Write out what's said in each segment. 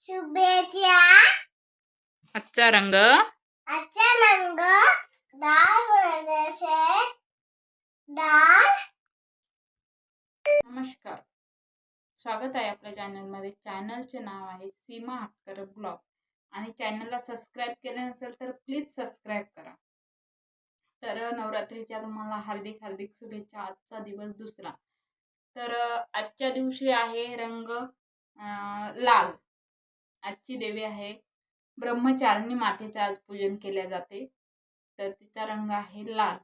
शुभेच्छा. आजचा रंग? आजचा रंग डाळ बनवण्याचे डाळ नमस्कार. स्वागत आहे आपल्या चॅनलमध्ये. चॅनलचे नाव आहे सीमा हटकर ब्लॉग. आणि चॅनलला सबस्क्राईब केले नसेल तर प्लीज सबस्क्राईब करा. तर नवरात्रीच्या तुम्हाला हार्दिक हार्दिक शुभेच्छा. आजचा दिवस दुसरा. तर आजच्या दिवशी आहे रंग लाल. आजची देवी आहे ब्रह्मचारिणी मातेचं आज पूजन केले जाते. तर तिचा रंग आहे लाल.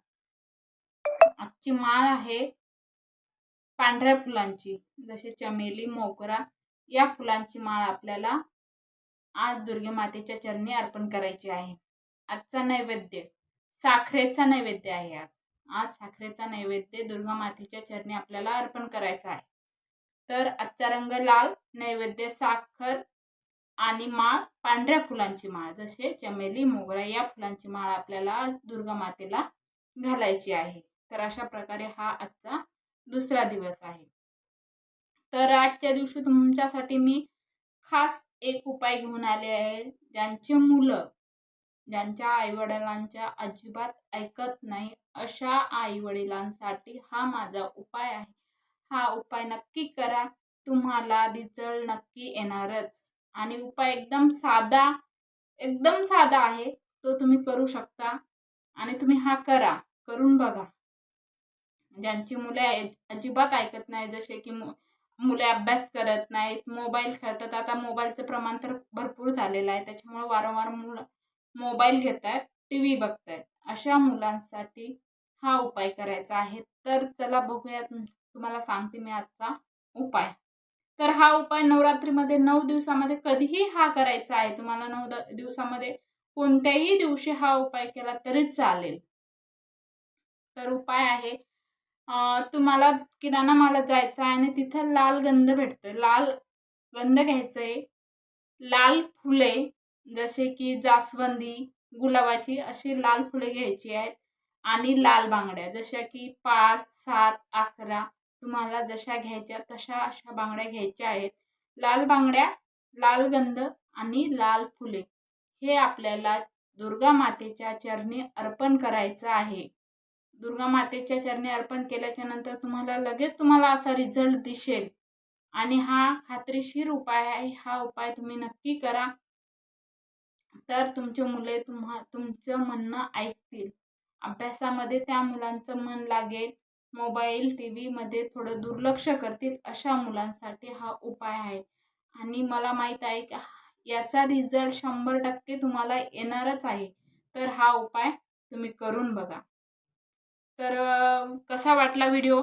आजची माळ आहे पांढऱ्या फुलांची जसे चमेली मोगरा या फुलांची माळ आपल्याला आज दुर्गे मातेच्या चरणी अर्पण करायची आहे. आजचा नैवेद्य साखरेचा नैवेद्य आहे आज. आज साखरेचा नैवेद्य दुर्गा मातेच्या चरणी आपल्याला अर्पण करायचा आहे. तर आजचा रंग लाल नैवेद्य साखर आणि माळ पांढऱ्या फुलांची माळ जसे चमेली मोगरा या फुलांची माळ आपल्याला दुर्गा मातेला घालायची आहे. तर अशा प्रकारे हा आजचा दुसरा दिवस आहे. तर आजच्या दिवशी तुमच्यासाठी मी खास एक उपाय घेऊन आले आहे ज्यांचे मुलं ज्यांच्या आईवडिलांच्या अजिबात ऐकत नाही अशा आईवडिलांसाठी हा माझा उपाय आहे. हा उपाय नक्की करा. तुम्हाला रिझल्ट नक्की येणारच. आणि उपाय एकदम साधा एकदम साधा आहे. तो तुम्ही करू शकता आणि तुम्ही हा करा. करून बघा. ज्यांची मुले अजिबात ऐकत नाही. जसे की मु मुले अभ्यास करत नाहीत मोबाईल खेळतात. आता मोबाईलचं प्रमाण तर भरपूर झालेलं आहे. त्याच्यामुळे वारंवार मुलं मोबाईल घेत आहेत टी व्ही बघत आहेत अशा मुलांसाठी हा उपाय करायचा आहे. तर चला बघूया तुम्हाला सांगते मी आजचा उपाय. तर हा उपाय नवरात्रीमध्ये नऊ दिवसामध्ये कधीही हा करायचा आहे. तुम्हाला नऊ द- दिवसामध्ये कोणत्याही दिवशी हा उपाय केला तरी चालेल. तर उपाय आहे तुम्हाला किराणा मालात जायचं आहे आणि तिथं लाल गंध भेटतं लाल गंध घ्यायचं आहे लाल फुले जसे की जास्वंदी गुलाबाची अशी लाल फुले घ्यायची आहेत आणि लाल बांगड्या. जशा की पाच सात अकरा तुम्हाला जशा घ्यायच्या तशा अशा बांगड्या घ्यायच्या आहेत. लाल बांगड्या लाल गंध आणि लाल फुले. हे आपल्याला दुर्गा मातेच्या चरणी अर्पण करायचं आहे. दुर्गा मातेच्या चरणी अर्पण केल्याच्यानंतर तुम्हाला लगेच तुम्हाला असा रिझल्ट दिसेल. आणि हा खात्रीशीर उपाय आहे हा उपाय तुम्ही नक्की करा. तर तुमचे मुले तुम्हा तुमचं म्हणणं ऐकतील. अभ्यासामध्ये त्या मुलांचं मन लागेल. मोबाईल टी व्हीमध्ये थोडं दुर्लक्ष करतील अशा मुलांसाठी हा उपाय आहे. आणि मला माहीत आहे की याचा रिझल्ट शंभर टक्के तुम्हाला येणारच आहे. तर हा उपाय तुम्ही करून बघा. तर कसा वाटला व्हिडिओ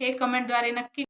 हे कमेंटद्वारे नक्की